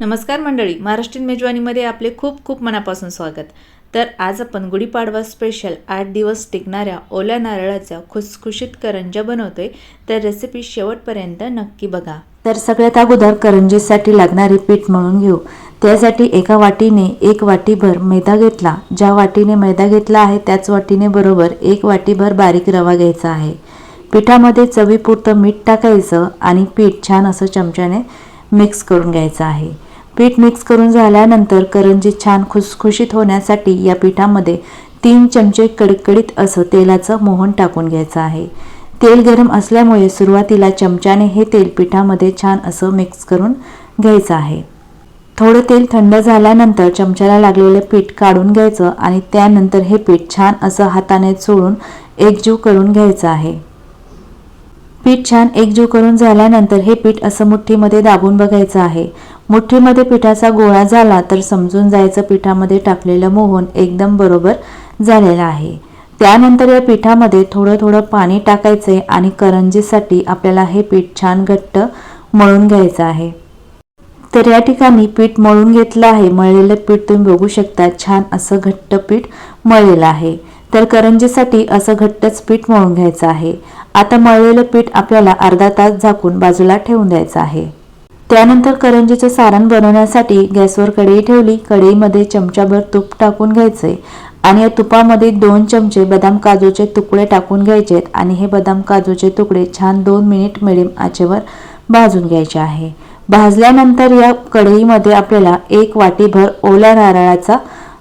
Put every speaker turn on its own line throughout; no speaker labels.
नमस्कार मंडळी महाराष्ट्रीयन मेजवानीमध्ये आपले खूप खूप मनापासून स्वागत. तर आज आपण गुढीपाडवा स्पेशल आठ दिवस टिकणाऱ्या ओल्या नारळाच्या खुसखुशीत करंज्या बनवतोय. तर रेसिपी शेवटपर्यंत नक्की बघा.
तर सगळ्यात अगोदर करंजीसाठी लागणारे पीठ मळून घेऊ. त्यासाठी एका वाटीने एक वाटीभर मैदा घेतला. ज्या वाटीने मैदा घेतला आहे त्याच वाटीने बरोबर एक वाटीभर बारीक रवा घ्यायचा आहे. पिठामध्ये चवीपुरतं मीठ टाकायचं आणि पीठ छान असं चमच्याने मिक्स करून घ्यायचं आहे. पीठ मिक्स करून झाल्यानंतर करंजी छान खुसखुशीत होण्यासाठी या पिठामध्ये तीन चमचे कडकडीत असं तेलाचं मोहन टाकून घ्यायचं आहे. तेल गरम असल्यामुळे सुरुवातीला चमच्याने हे तेल पिठामध्ये छान असं मिक्स करून घ्यायचं आहे. थोडं तेल थंड झाल्यानंतर चमच्याला लागलेलं पीठ काढून घ्यायचं आणि त्यानंतर हे पीठ छान असं हाताने चोळून एकजीव करून घ्यायचं आहे. पीठ छान एकजीव करून झाल्यानंतर हे पीठ असं मुठ्ठीमध्ये दाबून बघायचं आहे. मुठ्ठीमध्ये पिठाचा गोळा झाला तर समजून जायचं पिठामध्ये टाकलेलं मोहन एकदम बरोबर झालेलं आहे. त्यानंतर या पिठामध्ये थोडं थोडं पाणी टाकायचे आणि करंजीसाठी आपल्याला हे पीठ छान घट्ट मळून घ्यायचं आहे. तर या ठिकाणी पीठ मळून घेतलं आहे. मळलेलं पीठ तुम्ही बघू शकता छान असं घट्ट पीठ मळलेलं आहे. तर करंजीसाठी असं घट्टच पीठ मळून घ्यायचं आहे. आता मळलेलं पीठ आपल्याला अर्धा तास झाकून बाजूला ठेवून द्यायचं आहे. त्यानंतर करंजीचं सारण बनवण्यासाठी गॅसवर कढई ठेवली. कढईमध्ये चमचाभर तूप टाकून घ्यायचे आणि या तुपामध्ये दोन चमचे बदाम काजूचे तुकडे टाकून घ्यायचेत आणि हे बदाम काजूचे तुकडे छान दोन मिनिट मिडियम आचेवर भाजून घ्यायचे आहे. भाजल्यानंतर या कढईमध्ये आपल्याला एक वाटीभर ओल्या नारळाचा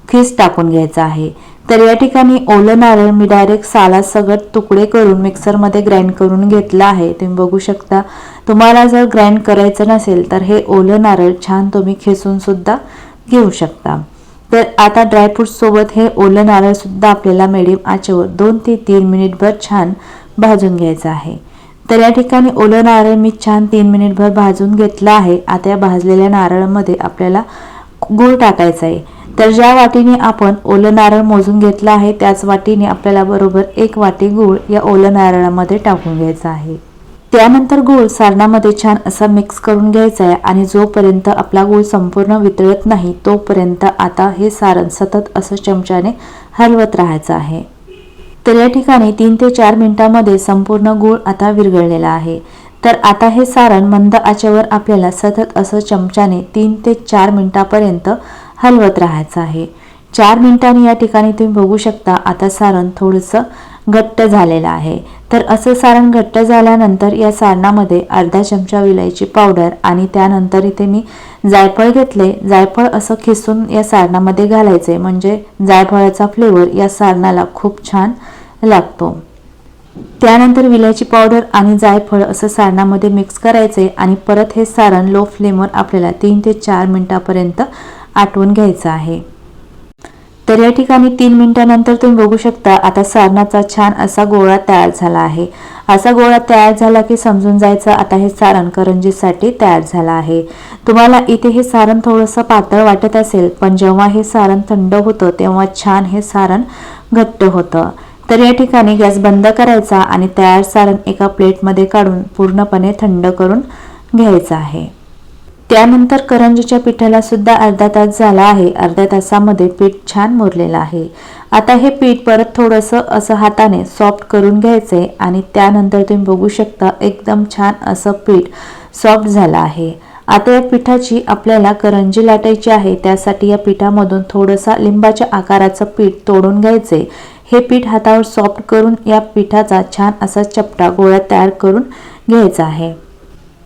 खीस टाकून घ्यायचा आहे. तर या ठिकाणी ओलं नारळ मी डायरेक्ट साला सगळं तुकडे करून मिक्सरमध्ये ग्राइंड करून घेतलं आहे. तुम्ही बघू शकता तुम्हाला जर ग्राइंड करायचं नसेल तर हे ओलं नारळ छान तुम्ही खेसूनसुद्धा घेऊ शकता. तर आता ड्रायफ्रूटसोबत हे ओलं नारळसुद्धा आपल्याला मिडियम आचेवर दोन ते तीन मिनिटभर छान भाजून घ्यायचं आहे. तर या ठिकाणी ओलं नारळ मी छान तीन मिनिटभर भाजून घेतलं आहे. आता या भाजलेल्या नारळामध्ये आपल्याला गूळ टाकायचा आहे. तर ज्या वाटीने आपण ओलं नारळ मोजून घेतलं आहे त्याच वाटीने आपल्याला बरोबर एक वाटी गूळ या ओलं नारळामध्ये टाकून घ्यायचा आहे. त्यानंतर गूळ सारणामध्ये छान असा मिक्स करून घ्यायचा आहे आणि जोपर्यंत आपला गूळ संपूर्ण वितळत नाही तोपर्यंत आता हे सारण सतत असं चमच्याने हलवत राहायचं आहे. तर या ठिकाणी तीन ते चार मिनिटांमध्ये संपूर्ण गूळ आता विरघळलेला आहे. तर आता हे सारण मंद आचेवर आपल्याला सतत असं चमच्याने तीन ते चार मिनिटापर्यंत हलवत राहायचं आहे. चार मिनिटांनी या ठिकाणी तुम्ही बघू शकता आता सारण थोडंसं घट्ट झालेलं आहे. तर असं सारण घट्ट झाल्यानंतर या सारणामध्ये अर्धा चमचा विलायची पावडर आणि त्यानंतर इथे मी जायफळ घेतले. जायफळ असं खिसून या सारणामध्ये घालायचे म्हणजे जायफळाचा फ्लेवर या सारणाला खूप छान लागतो. त्यानंतर विलायची पावडर आणि जायफळ असं सारणामध्ये मिक्स करायचे आणि परत हे सारण लो फ्लेमवर आपल्याला तीन ते चार मिनिटापर्यंत आटवून घ्यायचं आहे. तर या ठिकाणी तीन मिनिटानंतर तुम्ही बघू शकता आता सारणाचा छान असा गोळा तयार झाला आहे. असा गोळा तयार झाला की समजून जायचं आता हे सारण करंजीसाठी तयार झालं आहे. तुम्हाला इथे हे सारण थोडंसं पातळ वाटत असेल पण जेव्हा हे सारण थंड होतं तेव्हा छान हे सारण घट्ट होतं. तर या ठिकाणी गॅस बंद करायचा आणि तयार सारण एका प्लेटमध्ये काढून पूर्णपणे थंड करून घ्यायचं आहे. त्यानंतर करंजीच्या पिठाला सुद्धा अर्धा तास झाला आहे. अर्ध्या तासामध्ये पीठ छान मुरलेलं आहे. आता हे पीठ परत थोडंसं असं हाताने सॉफ्ट करून घ्यायचं आणि त्यानंतर तुम्ही बघू शकता एकदम छान असं पीठ सॉफ्ट झालं आहे. आता या पिठाची आपल्याला करंजी लाटायची आहे. त्यासाठी या पिठामधून थोडंसं लिंबाच्या आकाराचं पीठ तोडून घ्यायचे हे पीठ हातावर सॉफ्ट करून या पिठाचा छान असा चपटा गोळा तयार करून घ्यायचा आहे.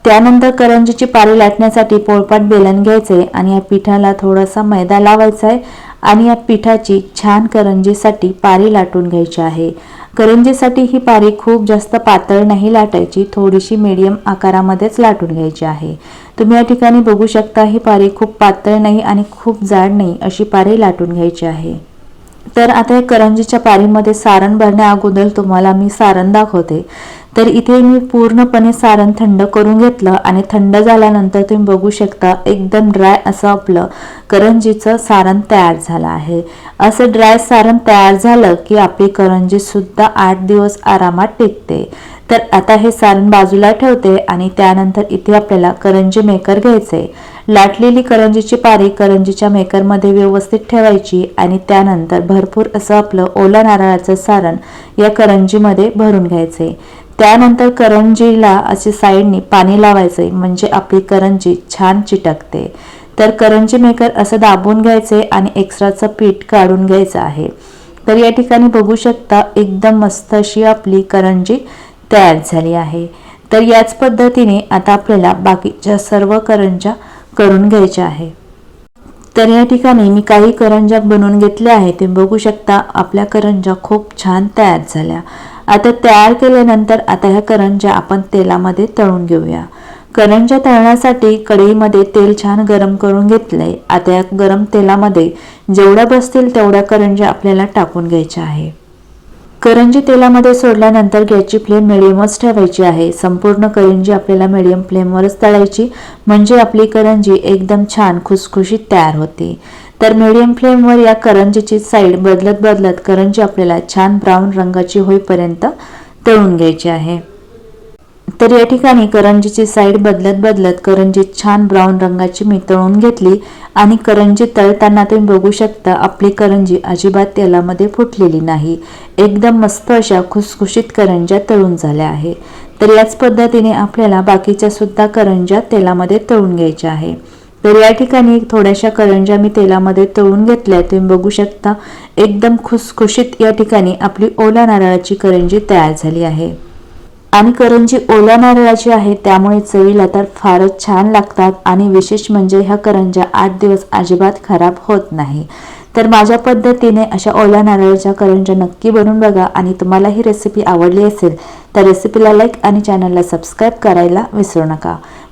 त्यानंतर करंजीची पारी लाटण्यासाठी पोळपाट बेलन घ्यायचे आणि या पिठाला थोडासा मैदा लावायचा आहे आणि या पिठाची छान करंजीसाठी पारी लाटून घ्यायची आहे. करंजीसाठी ही पारी खूप जास्त पातळ नाही लाटायची थोडीशी मीडियम आकारामध्येच लाटून घ्यायची आहे. तुम्ही या ठिकाणी बघू शकता ही पारी खूप पातळ नाही आणि खूप जाड नाही अशी पारी लाटून घ्यायची आहे. तर आता या करंजीच्या पारीमध्ये सारण भरण्या अगोदर तुम्हाला मी सारण दाखवते. तर इथे मी पूर्णपणे सारण थंड करून घेतलं आणि थंड झाल्यानंतर तुम्ही बघू शकता एकदम ड्राय असं आपलं करंजीचं सारण तयार झालं आहे. असं ड्राय सारण तयार झालं की आपली करंजी सुद्धा आठ दिवस आरामात टिकते. तर आता हे सारण बाजूला ठेवते आणि त्यानंतर इथे आपल्याला करंजी मेकर घ्यायचे. लाटलेली करंजीची पारी करंजीच्या मेकरमध्ये व्यवस्थित ठेवायची आणि त्यानंतर भरपूर असं आपलं ओला नारळाचं सारण या करंजीमध्ये भरून घ्यायचे. त्यानंतर करंजीला असे साईडने पाणी लावायचे म्हणजे आपली करंजी छान चिटकते. तर करंजी मेकर असं दाबून घ्यायचे आणि एक्स्ट्राचं पीठ काढून घ्यायचं आहे. तर या ठिकाणी बघू शकता एकदम मस्त अशी आपली करंजी तयार झाली आहे. तर याच पद्धतीने आता आपल्याला बाकीच्या सर्व करंजा करून घ्यायच्या आहे. तर या ठिकाणी मी काही करंजा बनवून घेतल्या आहेत. ते बघू शकता आपल्या करंजा खूप छान तयार झाल्या. आता तयार केल्यानंतर आता ह्या करंजा आपण तेलामध्ये तळून घेऊया. करंजा तळण्यासाठी कढईमध्ये तेल छान गरम करून घेतलंय. आता या गरम तेलामध्ये जेवढ्या बसतील तेवढ्या करंजा आपल्याला टाकून घ्यायच्या आहे. करंजी तेलामध्ये सोडल्यानंतर गॅसची फ्लेम मिडियमच ठेवायची आहे. संपूर्ण करंजी आपल्याला मिडियम फ्लेमवरच तळायची. म्हणजे आपली करंजी एकदम छान खुसखुशीत तयार होते. तर मिडियम फ्लेमवर या करंजीची साईड बदलत बदलत करंजी आपल्याला छान ब्राऊन रंगाची होईपर्यंत तळून घ्यायची आहे. तर या ठिकाणी करंजीची साईड बदलत बदलत करंजी छान ब्राऊन रंगाची मी तळून घेतली आणि करंजी तळताना तुम्ही बघू शकता आपली करंजी अजिबात तेलामध्ये फुटलेली नाही. एकदम मस्त अशा खुसखुशीत करंज्या तळून झाल्या आहे. तर याच पद्धतीने आपल्याला बाकीच्या सुद्धा करंज्या तेलामध्ये तळून घ्यायच्या आहे. तर या ठिकाणी थोड्याशा करंज्या मी तेलामध्ये तळून घेतल्या तुम्ही बघू शकता एकदम खुसखुशीत या ठिकाणी आपली ओला नारळाची करंजी तयार झाली आहे. आणि करंजी ओल्या नारळाची आहे त्यामुळे चवीला तर फारच छान लागतात आणि विशेष म्हणजे ह्या करंज्या आठ दिवस अजिबात खराब होत नाही. तर माझ्या पद्धतीने अशा ओल्या नारळाच्या करंज्या नक्की बनवून बघा आणि तुम्हाला ही रेसिपी आवडली असेल तर रेसिपीला लाईक आणि चॅनलला सबस्क्राईब करायला विसरू नका.